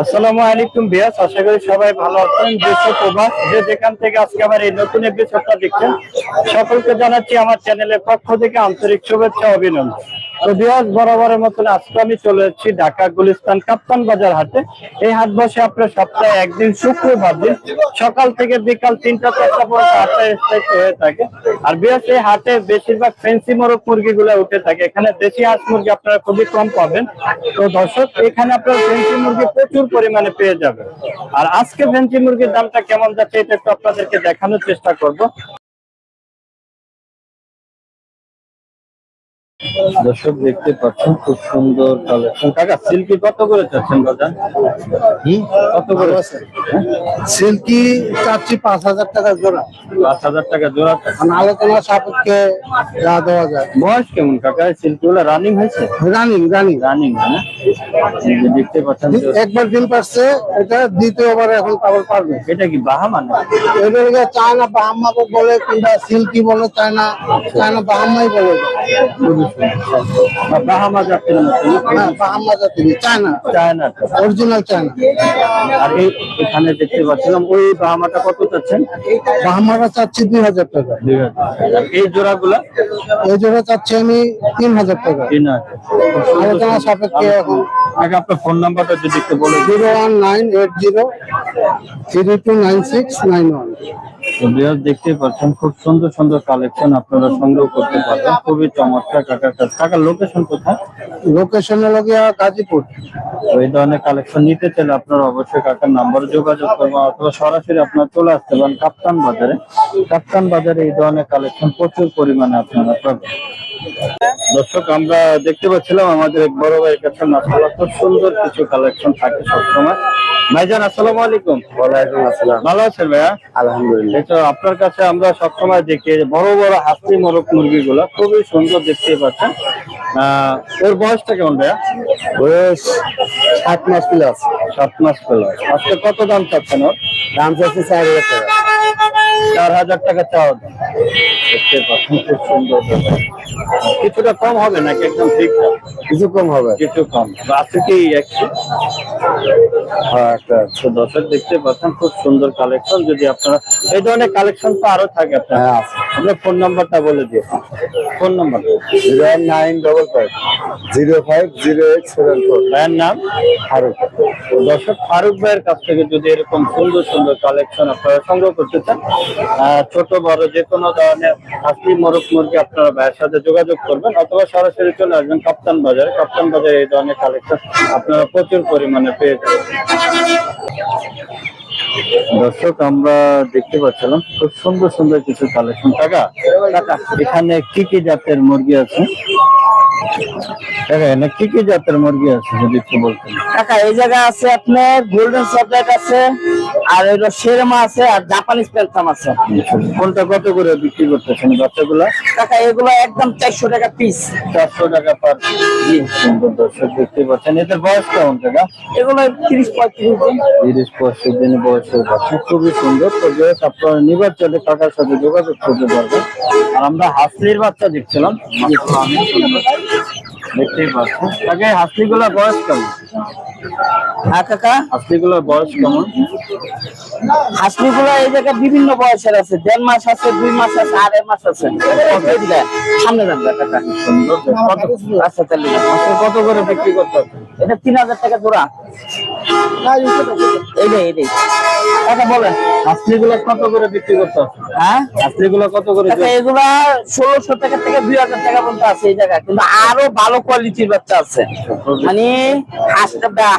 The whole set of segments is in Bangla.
আসসালামু আলাইকুম বিয়াস আশা করি সবাই ভালো আছেন। দেশ ও যে যেখান থেকে আজকে আমার এই নতুন এপিসোডটা দেখছেন সকলকে জানাচ্ছি আমার চ্যানেলের পক্ষ থেকে আন্তরিক শুভেচ্ছা অভিনন্দন। তো বরাবরের মতন আজকে আমি চলে ঢাকা গুলিস্তান কাপ্তান বাজার হাটে। এই হাট বসে আপনার সপ্তাহে একদিন, শুক্রবার দিন, সকাল থেকে বিকাল তিনটা, চারটা পর্যন্ত হয়ে থাকে। আর এই হাটে বেশিরভাগ ফেন্সি মোরগ উঠে থাকে। এখানে দেশি হাঁস মুরগি আপনারা খুবই কম পাবেন। তো দর্শক, এখানে আপনারা ফেন্সি মুরগি প্রচুর পরিমাণে পেয়ে যাবেন। আর আজকে ফেন্সি মুরগির দামটা কেমন যাচ্ছে, এটা একটু আপনাদেরকে দেখানোর চেষ্টা করব। দর্শক দেখতে পাচ্ছেন খুব সুন্দর কালেকশন কাকা সিল্কি কত করে চাচ্ছেন বাজার? কত করে? সিল্কি চাচ্ছি পাঁচ হাজার টাকা জোড়া। পাঁচ হাজার টাকা জোড়া মানে আলোচনা সাপেক্ষে যা দেওয়া যায়। বয়স কেমন কাকা? সিল্কি গুলো রানিং হয়েছে? রানিং রানিং রানিং দেখতে পাচ্ছেন একবার দিন পারছে এটা দ্বিতীয়বার এখন আবার পারবে। এটা কি বাহামা না এটা চায়না বাহাম্মা বলে কিংবা সিল্কি বলে চায়না চায়না বাহাম্মাই বলে। বাহামা জাতের মতো না বাহাম্মা জাতি চায়না। চায়না। Original China. আর এই এখানে দেখতে পাচ্ছিলাম ওই বাহামাটা কত চাচ্ছেন? বাহাম্মাটা চাচ্ছি দুই হাজার টাকা। এই জোড়াগুলা? এই জোড়া চাচ্ছি আমি তিন হাজার টাকা। তিন হাজার। সাপেক্ষে এখন আগে আপনার ফোন নাম্বারটা যদি একটু বলে zero one nine eight zero three two nine six nine one. Bihar দেখতে পাচ্ছেন খুব সুন্দর সুন্দর কালেকশন আপনারা সংগ্রহ করতে পারবেন। খুবই চমৎকার কাকার কাছে কাকার লোকেশন কোথায়? লোকেশন হলো গিয়া গাজীপুর। এই ধরনের কালেকশন নিতে চাইলে আপনারা অবশ্যই কাকার নাম্বার যোগাযোগ করবেন অথবা সরাসরি আপনারা চলে আসতে পারেন কাপ্তান বাজারে। কাপ্তান বাজারে এই ধরনের কালেকশন প্রচুর পরিমাণে আপনারা পাবেন। দর্শক আমরা দেখতে পাচ্ছিলাম আমাদের এক বড় ভাইয়ের কাছে মাসালা খুব সুন্দর কিছু কালেকশন থাকে সবসময়। ভাইজান আসসালামু আলাইকুম। ওয়ালাইকুম আসসালাম। ভালো আছেন ভাইয়া? আলহামদুলিল্লাহ। এই তো আপনার কাছে আমরা সবসময় দেখি বড় বড় হাসি মোরগ মুরগিগুলো খুবই সুন্দর দেখতে পাচ্ছেন। আহ, ওর বয়সটা কেমন ভাইয়া? বয়স সাত মাস প্লাস সাত মাস পেল আজকে কত দাম চাচ্ছেন ওর? দাম চাচ্ছি চার হাজার টাকা। চার হাজার টাকা চাওয়া দাম। দেখতে পাচ্ছেন খুব সুন্দর কিছুটা কম হবে নাকি একদম ঠিকঠাক কিছু কম হবে। কিছু কম। আছে কি একশো? হ্যাঁ তো দেখতে পাচ্ছেন খুব সুন্দর কালেকশন যদি আপনারা এই ধরনের কালেকশন তো আরও থাকে আপনার। হ্যাঁ আপনার ফোন নাম্বারটা বলে দিয়ে phone number zero nine double five. Zero five zero eight seven four. ভাইয়ের নাম? ফারুক। দর্শক ফারুক ভাইয়ের কাছ থেকে যদি এরকম সুন্দর সুন্দর কালেকশন আপনারা সংগ্রহ করতে চান ছোট, বড় যে কোনো ধরনের হাসি, মোরগ, মুরগি আপনারা ভাইয়ের সাথে যোগাযোগ করবেন অথবা সরাসরি চলে আসবেন কাপ্তান বাজারে। কাপ্তান বাজারে এই ধরনের কালেকশন আপনারা প্রচুর পরিমাণে পেয়ে যাবেন। দর্শক আমরা দেখতে পাচ্ছিলাম খুব সুন্দর সুন্দর কিছু কালেকশন টাকা এখানে কি কি জাতের মুরগি আছে? এখানে কি কি জাতের মুরগি আছে যদি একটু বলতেন? কাকা এই জায়গা আছে আপনার গোল্ডেন আছে আর হলো শেরমা আছে আর জাপানিজ আছে। কোনটা কত করে বিক্রি করতেছেন বাচ্চাগুলা? কাকা এগুলো একদম চারশো টাকা পিস চারশো টাকা পার সুন্দর দর্শক দেখতে পাচ্ছেন। এদের বয়স কেমন টাকা এগুলো তিরিশ পঁয়ত্রিশ দিন। তিরিশ পঁয়ত্রিশ দিন বয়সের বাচ্চা খুবই সুন্দর, তো বেশ আপনারা নিবার চলে কাকার সাথে যোগাযোগ করতে পারবেন আর আমরা হাসলির বাচ্চা দেখছিলাম। দেখতেই পাচ্ছি তাকে হাসলিগুলা বয়স কেমন হ্যাঁ কাকা? হাসলিগুলার বয়স কেমন? হাসলিগুলো এই জায়গায় বিভিন্ন বয়সের আছে। দেড় মাস আছে দুই মাস আছে আড়াই মাস আছে। সামনে যান কাকা। আচ্ছা তাহলে কত করে বিক্রি করতে হবে? এটা তিন হাজার টাকা জোড়া। এইটাই এইটাই কাকা বলেন। হাসলিগুলা কত করে বিক্রি করতে হবে? হ্যাঁ? হাসলিগুলা কত করে এগুলা ষোলোশো টাকা থেকে দুই হাজার টাকা পর্যন্ত আছে এই জায়গায়। কিন্তু আরও ভালো কোয়ালিটির বাচ্চা আছে। মানে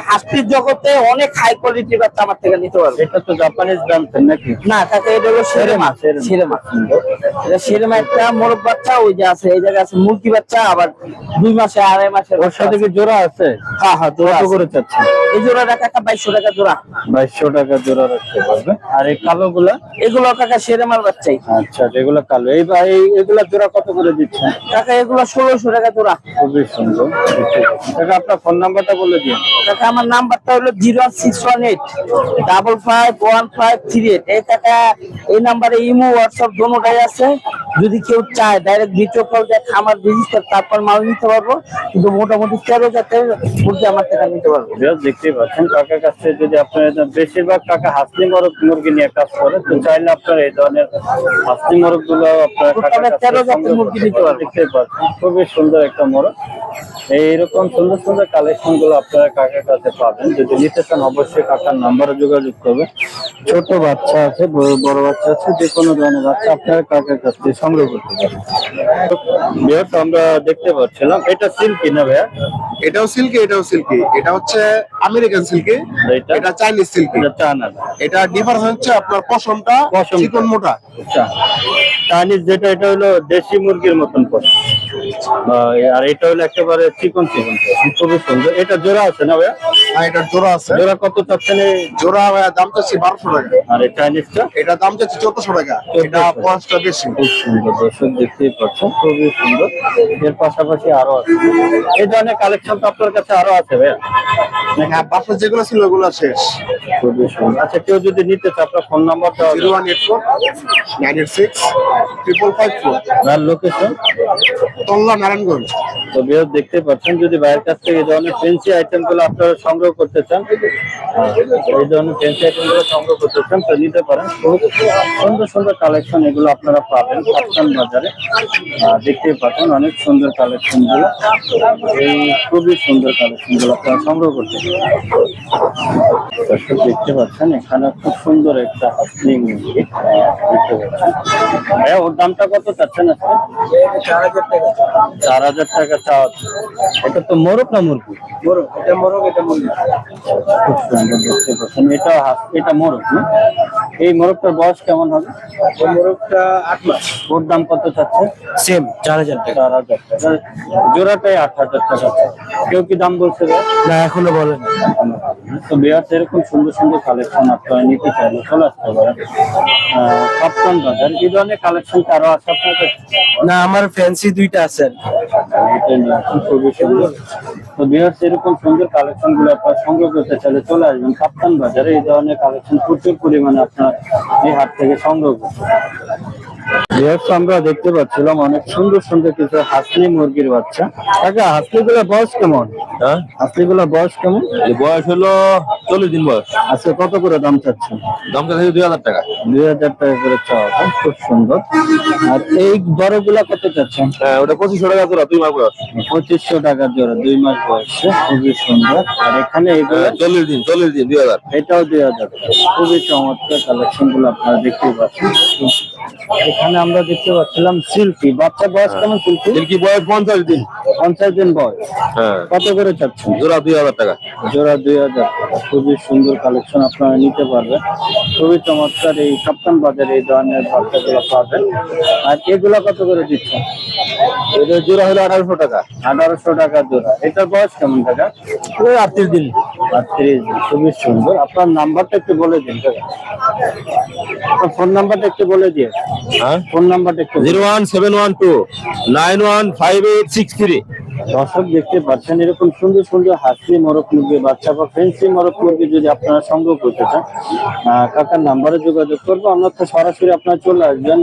হাঁসটির জগতে অনেক হাই কোয়ালিটির বাচ্চা আমার থেকে নিতে পারবে। এটা তো জাপানিজ নাকি? না কাকা এটা হলো সেরেমা সেরেমা এটা সেরেমা একটা মোরগ বাচ্চা ওই যে আছে এই জায়গায় আছে মুরগি বাচ্চা আবার দুই মাসে আড়াই মাসে ওর সাথে কি জোড়া আছে? হ্যাঁ হ্যাঁ জোড়া কত করে চাচ্ছে? এই জোড়াটা কাকা বাইশশো টাকা জোড়া। বাইশশো টাকা জোড়া রাখতে পারবে। আর এই কালো গুলা এগুলো কাকা সেরেমার বাচ্চাই। আচ্ছা যেগুলো কালো। এই এগুলা জোড়া কত করে দিচ্ছেন কাকা এগুলো ষোলোশো টাকা জোড়া। খুবই সুন্দর। টাকা আপনার ফোন নাম্বারটা বলে দিন। কাকা আমার নাম্বারটা হলো zero six one eight double five one five three eight. এই টাকা এই নাম্বারে ইমো হোয়াটসঅ্যাপ দোনোটাই আছে। যদি কেউ চায় ডাইরেক্ট ভিডিও কল দিয়ে খামার ভিজিট করে তারপর মাল নিতে পারব। কিন্তু মোটামুটি তেরো জাতের মুরগি আমার থেকে নিতে পারব। দেখতেই পাচ্ছেন কাকার কাছে যদি আপনার বেশিরভাগ কাকা হাসলি মরক মুরগি নিয়ে কাজ করে তো চাইলে আপনার এই ধরনের হাসলি মরকগুলো আপনার তেরো জাতের মুরগি নিতে পারবেন। পাচ্ছেন খুবই সুন্দর একটা মরক এইরকম সুন্দর সুন্দর কালেকশনগুলো আপনারা কাকার কাছে পাবেন? যদি নিতে চান অবশ্যই কাকার নাম্বারে যোগাযোগ করবে ছোট বাচ্চা আছে বড় বড় বাচ্চা আছে যে কোনো ধরনের বাচ্চা আপনারা কাকার কাছ থেকে সংগ্রহ করতে পারেন। আমরা দেখতে পাচ্ছিলাম এটা সিল্কি না ভাইয়া? এটাও সিল্কি এটাও সিল্কি। এটা হচ্ছে আমেরিকান সিল্কি এটা? Chinese silky. এটা ডিফারেন্স হচ্ছে আপনার পশমটা পশমটা। চিকন মোটা। আচ্ছা। চাইনিজ যেটা এটা হলো দেশি মুরগির মতন পশম। আর এটা হলো একেবারে চিকন চিকন পশম। খুবই সুন্দর। এটা জোড়া আছে না ভাইয়া? আর এটার জোড়া আছে। জোড়া কত চাচ্ছেন জোড়া ভাইয়া দাম চাচ্ছি বারোশো টাকা। আর এই চাইনিজটা এটা দাম চাচ্ছি চোদ্দশো টাকা। এটা বয়সটা বেশি। খুব সুন্দর দর্শক দেখতেই পাচ্ছেন খুবই সুন্দর। এর পাশাপাশি আরও আছে। এই ধরনের কালেকশন তো আপনার কাছে আরও আছে ভাইয়া? হ্যাঁ বাসার যেগুলো ছিল ওগুলো শেষ। খুবই সুন্দর। আচ্ছা কেউ যদি নিতে চায় আপনার ফোন নাম্বারটা zero one eight four nine eight six triple five four. আর লোকেশন তল্লা নারায়ণগঞ্জ। তো বিরোধ দেখতে পাচ্ছেন যদি বাইরের কাছ থেকে এই ধরনের ফেন্সি আইটেমগুলো আপনারা সংগ্রহ করতে চান এই ধরনের ফেন্সি আইটেমগুলো সংগ্রহ করতে চান তো নিতে পারেন। সুন্দর সুন্দর কালেকশন এগুলো আপনারা পাবেন কাপ্তান বাজারে। আহ, দেখতেই পাচ্ছেন অনেক সুন্দর কালেকশনগুলো। এই খুবই সুন্দর কালেকশনগুলো আপনারা সংগ্রহ করতে পারেন দেখতে পাচ্ছেন এখানে খুব সুন্দর একটা হাসলিং দেখতে পাচ্ছেন। হ্যাঁ ওর দামটা কত চাচ্ছেন আজকে? চার হাজার টাকা। চাওয়া এটা তো মোরগ না মুরগি? মোরগ এটা মোরগ এটা মুরগি। খুব সুন্দর দেখতে পাচ্ছেন। এটা এটা মোরগ না? এই মোরগটার বয়স কেমন হবে? মোরগটা আট মাস। ওর দাম কত চাচ্ছে? সেম চার হাজার টাকা। চার হাজার টাকা। জোড়াটাই আট হাজার টাকা কেউ কি দাম বলছে? না এখনও বলেন তো বিহার এরকম সুন্দর সুন্দর কালেকশন আপনারা নিতে চাইলে চলে আসতে পারেন। কাপ্তান বাজার এই ধরনের কালেকশন আরও আছে আপনার না আমার ফ্যান্সি দুইটা আছে। তো বিহার এরকম সুন্দর কালেকশনগুলো আপনার সংগ্রহ করতে চাইলে চলে আসবেন। কাপ্তান বাজারে এই ধরনের কালেকশন প্রচুর পরিমাণে আপনার এই হাট থেকে সংগ্রহ করতে আমরা দেখতে পাচ্ছিলাম অনেক সুন্দর সুন্দর কিছু হাসলি মুরগির বাচ্চা। আচ্ছা হাসলি গুলোর বয়স কেমন? হ্যাঁ? হাসলি গুলোর বয়স কেমন? বয়স হলো চল্লিশ দিন বয়স। আজকে কত করে দাম চাচ্ছেন? দামটা থাকে দুই হাজার টাকা। দুই হাজার টাকা করে চাওয়া খুব সুন্দর। আর এই বড়গুলা কত চাচ্ছেন? হ্যাঁ ওটা পঁচিশশো টাকা তোরা দুই মাস বয়স। পঁচিশশো টাকা জোড়া দুই মাস বয়স খুবই সুন্দর। আর এখানে এগুলো? হ্যাঁ, চল্লিশ দিন চল্লিশ দিন দুই হাজার। এটাও দুই হাজার খুবই চমৎকার কালেকশনগুলো আপনারা দেখতে পাচ্ছেন। এখানে আমরা দেখতে পাচ্ছিলাম সিল্কি বাচ্চা বয়স কেমন সিল্কি কি বয়স পঞ্চাশ দিন। পঞ্চাশ দিন বয়স। হ্যাঁ। কত করে চাচ্ছেন? জোড়া দুই হাজার টাকা। জোড়া দুই হাজার টাকা। খুবই সুন্দর কালেকশন আপনারা নিতে পারবেন। খুবই চমৎকার এই কাপ্তান বাজারে এই ধরনের বাচ্চাগুলো পাবেন। আর এগুলো কত করে দিচ্ছেন? এটা জোড়া হলো আঠারোশো টাকা। আঠারোশো টাকা জোড়া। এটার বয়স কেমন টাকা ওই আটত্রিশ দিন। আটত্রিশ খুবই সুন্দর আপনার নাম্বারটা একটু বলে দিন আপনার ফোন নাম্বারটা একটু বলে দিয়ে হ্যাঁ? ফোন নাম্বারটা একটু zero one seven one two nine one five eight six three. দর্শক দেখতে পাচ্ছেন, এরকম সুন্দর সুন্দর হাসি মরক মুরগি, বাচ্চা বা ফেন্সি মরক মুরগি যদি আপনারা সংগ্রহ করতে চান কাকার নাম্বারে যোগাযোগ করব। আমরা তো সরাসরি আপনারা চলে আসবেন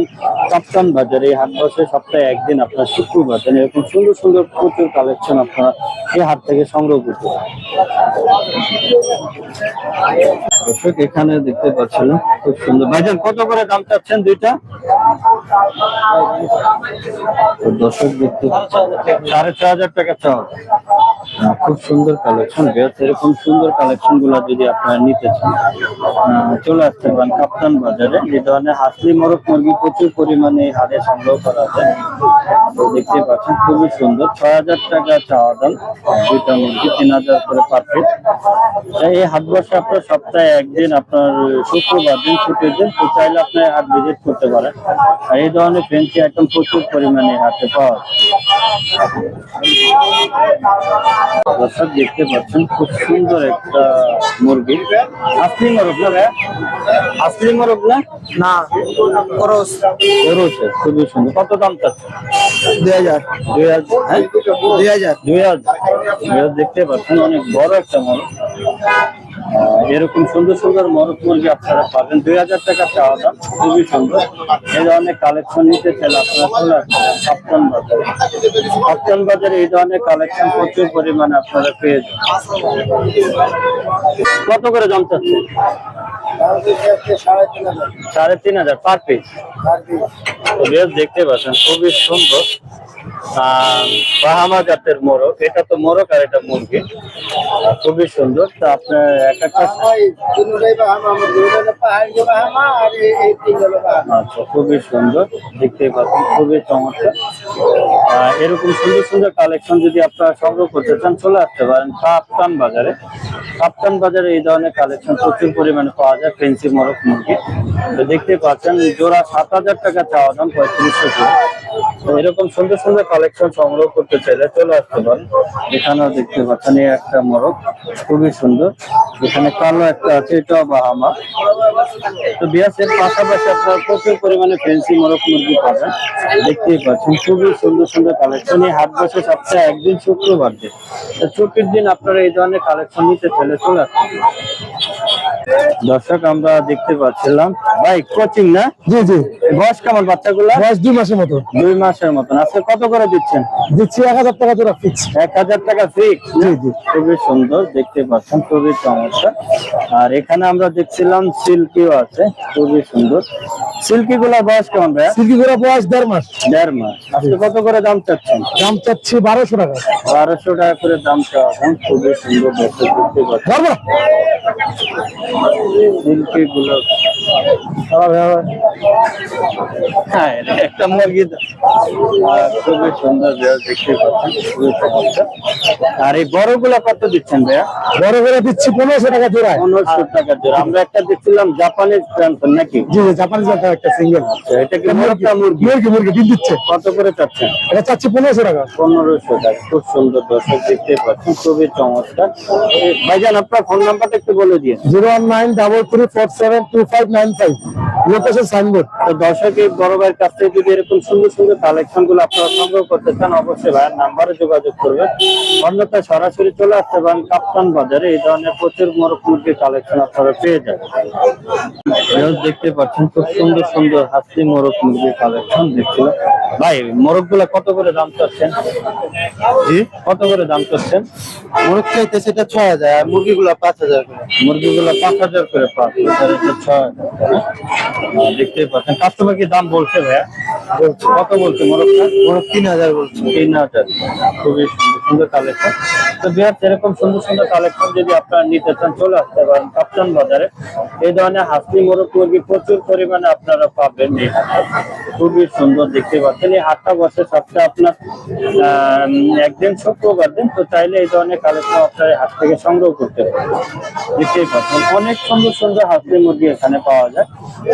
কাপ্তান বাজারে। এই হাট বসে সপ্তাহে একদিন আপনার শুক্রবার এরকম সুন্দর সুন্দর প্রচুর কালেকশন আপনারা এই হাট থেকে সংগ্রহ করতে দর্শক, এখানে দেখতে পাচ্ছিলেন খুব সুন্দর। ভাইজান, কত করে দাম চাচ্ছেন দুইটা? দর্শক দেখতে সাড়ে ছয় হাজার টাকা চাও আহ, খুব সুন্দর কালেকশন বেশ এরকম সুন্দর কালেকশনগুলা যদি আপনারা নিতে চান চলে আসতে পারেন কাপ্তান বাজারে। এই ধরনের হাসলি মোরগ মুরগি প্রচুর পরিমাণে হাটে সংগ্রহ করা যায় দেখতে পাচ্ছেন খুবই সুন্দর। ছয় হাজার টাকা চাওয়া দাম দুইটা মুরগি তিন হাজার করে পার পিস এই হাট বসে আপনার সপ্তাহে একদিন আপনার শুক্রবার দিন ছুটির দিন তো চাইলে আপনি হাট ভিজিট করতে পারেন। এই ধরনের ফ্রেন্সি আইটেম প্রচুর পরিমাণে হাতে পাওয়া যায়। দর্শক দেখতে পাচ্ছেন খুব সুন্দর একটা মুরগি। আসলি মোরগ না আসলি মোরগ না? না খরচ খরচ খুবই সুন্দর। কত দাম চাচ্ছে দুই হাজার। দুই হাজার হ্যাঁ? দুই হাজার। দুই হাজার দেখতে পাচ্ছেন অনেক বড় একটা মোরগ। এরকম সুন্দর সুন্দর মরক মুরগি আপনারা পাবেন। দুই হাজার টাকা চাওয়া দাম খুবই সুন্দর। এই ধরনের কালেকশন নিতে চাইলে আপনারা চলে আসবেন বাজারে। বাজারে এই ধরনের কালেকশন প্রচুর পরিমাণে আপনারা পেয়ে যাবেন। কত করে দাম চাচ্ছে সাড়ে তিন হাজার। পার পিস বেশ দেখতে পাচ্ছেন খুবই সুন্দর। বাহামা জাতের মোরগ। এটা তো মোরগ আর এটা মুরগি। খুবই সুন্দর। তা আপনার এক একটা আচ্ছা খুবই সুন্দর। দেখতে পাচ্ছেন খুবই চমৎকার। এরকম সুন্দর সুন্দর কালেকশন যদি আপনারা সংগ্রহ করতে চান চলে আসতে পারেন কাপ্তান বাজারে। কাপ্তান বাজারে এই ধরনের কালেকশন প্রচুর পরিমাণে পাওয়া যায় ফেন্সি মোরগ মুরগি। তো দেখতে পাচ্ছেন, জোড়া সাত হাজার টাকা চাওয়া দাম, পঁয়ত্রিশশো তো এরকম সুন্দর সুন্দর কালেকশন সংগ্রহ করতে চাইলে চলে আসতে পারেন। এখানেও দেখতে পাচ্ছেন, এই একটা মোরগ, খুবই সুন্দর। এখানে কালো একটা আছে, এটাও বাহামা। তো বিয়াসের পাশাপাশি আপনারা প্রচুর পরিমাণে ফেন্সি মোরগ মুরগি পাবেন। দেখতেই পাচ্ছেন, খুবই সুন্দর সুন্দর কালেকশন এই হাট বসে সপ্তাহে একদিন শুক্রবার দিন। ছুটির দিন আপনারা এই ধরনের কালেকশন নিতে চলে চলে আসতে পারেন। দর্শক আমরা দেখতে পাচ্ছিলাম। ভাই কোচিং না? জি জি। বয়স কেমন বাচ্চাগুলা? বয়স দুই মাসের মতো। দুই মাসের মতন। আজকে কত করে দিচ্ছেন? দিচ্ছি এক হাজার টাকা জোড়া ফিক্স এক হাজার টাকা ফিক্স জি জি। খুবই সুন্দর দেখতে পাচ্ছেন খুবই চমৎকার। আর এখানে আমরা দেখছিলাম সিল্কিও আছে খুবই সুন্দর। সিল্কি গুলা বয়স কেমন ভাইয়া? সিল্কি করে বয়স দেড় মাস। দেড় মাস। আজকে কত করে দাম চাচ্ছেন? দাম চাচ্ছি বারোশো টাকা। বারোশো টাকা করে দাম চাওয়া খুবই সুন্দর দেখতে পাচ্ছেন। ধরবো সিল্কি গুলো হ্যাঁ একটা মুরগি। খুবই সুন্দর দেখতে পাচ্ছেন খুবই চমৎকার। আর এই কত দিচ্ছেন ভাইয়া? বড় করে দিচ্ছি পনেরোশো টাকা জোড়ায়। পনেরোশো টাকা জোড়া। আমরা একটা দেখছিলাম জাপানিজ নাকি? জি জি জাপানি জাত একটা সিঙ্গেল। আচ্ছা, এটা কি মুরগি? মুরগি? মুরগি ডিম দিচ্ছে। কত করে চাচ্ছেন? এটা চাচ্ছি পনেরোশো টাকা। পনেরোশো টাকা খুব সুন্দর দর্শক দেখতে পাচ্ছেন খুবই চমৎকার। ভাইজান আপনার ফোন নাম্বারটা একটু বলে দিয়ে zero one nine double three four seven two five nine five location signboard তো বড় ভাইয়ের কাছ থেকে যদি এরকম সুন্দর সুন্দর কালেকশনগুলো আপনারা সংগ্রহ করতে চান, অবশ্যই ভাইয়ের নাম্বারে যোগাযোগ করবেন। অন্যথায় সরাসরি চলে আসতে পারেন কাপ্তান বাজারে। এই ধরনের প্রচুর মোরগ মুরগির কালেকশন আপনারা পেয়ে যাবেন। দেখতে পাচ্ছেন, খুব সুন্দর সুন্দর হাসি মোরগ মুরগির কালেকশন দেখছিল ভাই মোরগগুলা কত করে দাম চাচ্ছেন? জি? কত করে দাম চাচ্ছেন? মোরগ চাইতে সেটা ছয় হাজার আর মুরগিগুলো পাঁচ হাজার করে। মুরগিগুলো পাঁচ হাজার করে পাঁচ হাজার এটা ছয় হাজার হ্যাঁ? দেখতেই পাচ্ছেন। কাস্টমার কি দাম বলছে ভাইয়া? বলছে। কত বলছে মোরগটা? মোরগ তিন হাজার বলছে। তিন হাজার। খুবই সুন্দর। সুন্দর কালেকশন তো বিহার এরকম সুন্দর সুন্দর কালেকশন যদি আপনারা নিতে চান, চলে আসতে পারেন কাপ্তান বাজারে। এই ধরনের হাসি মোরগ মুরগি প্রচুর পরিমাণে আপনারা পাবেন এই খুবই সুন্দর দেখতে পাচ্ছেন। এই হাটটা বসে সপ্তাহে আপনার একদিন শুক্রবার দিন, তো চাইলে এই ধরনের কালেকশন আপনার হাট থেকে সংগ্রহ করতে পারেন। দেখতেই পাচ্ছেন, অনেক সুন্দর সুন্দর হাসি মুরগি এখানে পাওয়া যায়।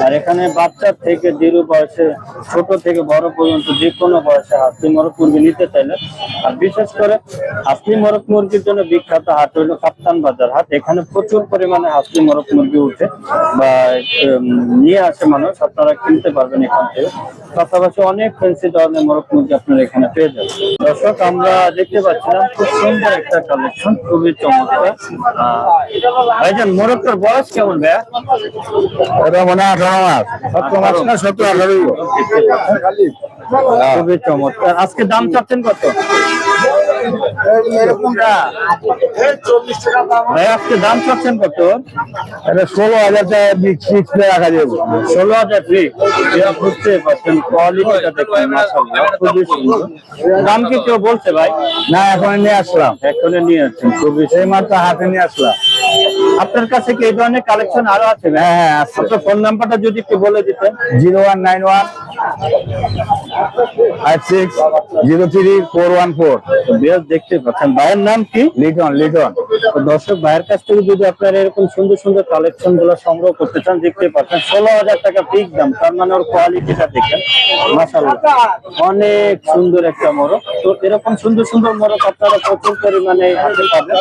আর এখানে বাচ্চা থেকে দৃঢ় বয়সে, ছোট থেকে বড় পর্যন্ত যে কোনো বয়সে হাসি মোরগ মুরগি নিতে চাইলে। আর বিশেষ করে হাসি মরক মুরগির জন্য বিখ্যাত হাট হলো কাপ্তান বাজার হাট। এখানে প্রচুর পরিমাণে হাসি মরক মুরগি উঠে বা নিয়ে আসে মানুষ। আপনারা কিনতে পারবেন এখান থেকে। পাশাপাশি অনেক ফেন্সি ধরনের মরক মুরগি আপনারা এখানে পেয়ে যাবেন। দর্শক আমরা দেখতে পাচ্ছিলাম খুব সুন্দর একটা কালেকশন খুবই চমৎকার। ভাইজান মোরগটার বয়স কেমন ভাইয়া? মানে আঠারো মাস। সতেরো মাস না সতেরো আঠারোই খুবই চমৎকার। আজকে দাম চাচ্ছেন কত? ভাই আজকে দাম চাচ্ছেন কত? ষোলো হাজার টাকা ফিক্স রাখা যাবে ষোলো হাজার ফ্রি বুঝতে পারছেন কোয়ালিটিটা দেখুন খুবই সুন্দর। দাম কি কেউ বলছে ভাই? না এখন নিয়ে আসলাম। এখন নিয়ে আসছেন খুবই এই মাত্র হাতে নিয়ে আসলাম। আপনার কাছে কি এই ধরনের কালেকশন আরও আছে? হ্যাঁ হ্যাঁ আছে। আপনার ফোন নাম্বারটা যদি একটু বলে দিতেন। Zero one nine one five six zero three four one four. দেখতে পাচ্ছেন। ভাইয়ের নাম কি? লিটন লিটন। দর্শক, ভাইয়ের কাছ থেকে যদি আপনারা এরকম সুন্দর সুন্দর কালেকশনগুলো সংগ্রহ করতে চান, দেখতে পাচ্ছেন, ষোলো হাজার টাকা পিক দাম, তার মানে ওর কোয়ালিটিটা দেখেন মাসাল্লাহ অনেক সুন্দর একটা মোরগ। তো এরকম সুন্দর সুন্দর মোরগ আপনারা প্রচুর পরিমাণে পাবেন।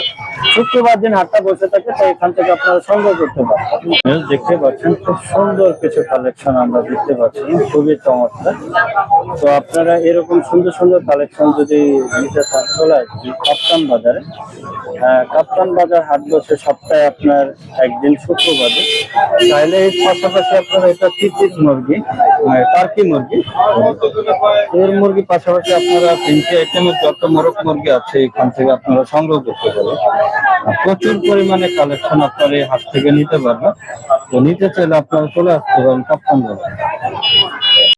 শুক্রবার দিন হাটটা বসে থাকে, তাই এখান থেকে আপনারা সংগ্রহ করতে পারবেন। দেখতে পাচ্ছেন, খুব সুন্দর কিছু কালেকশন আমরা দেখতে পাচ্ছি, খুবই চমৎকার। তো আপনারা এরকম সুন্দর সুন্দর কালেকশন যদি নিতে চান, চলে আসবেন কাপ্তান বাজারে। কাপ্তান বাজার হাট বসে সপ্তাহে আপনার একদিন শুক্রবারে। চাইলে এর পাশাপাশি আপনার এটা তিতির মুরগি আহ, টার্কি মুরগি। এর মুরগি পাশাপাশি আপনারা তিনটি আইটেমের যত মোরগ মুরগি আছে এখান থেকে আপনারা সংগ্রহ করতে পারবেন প্রচুর পরিমাণে কালেকশন আপনারা এই হাট থেকে নিতে পারবেন। তো নিতে চাইলে আপনারা চলে আসতে পারেন কাপ্তান বাজার।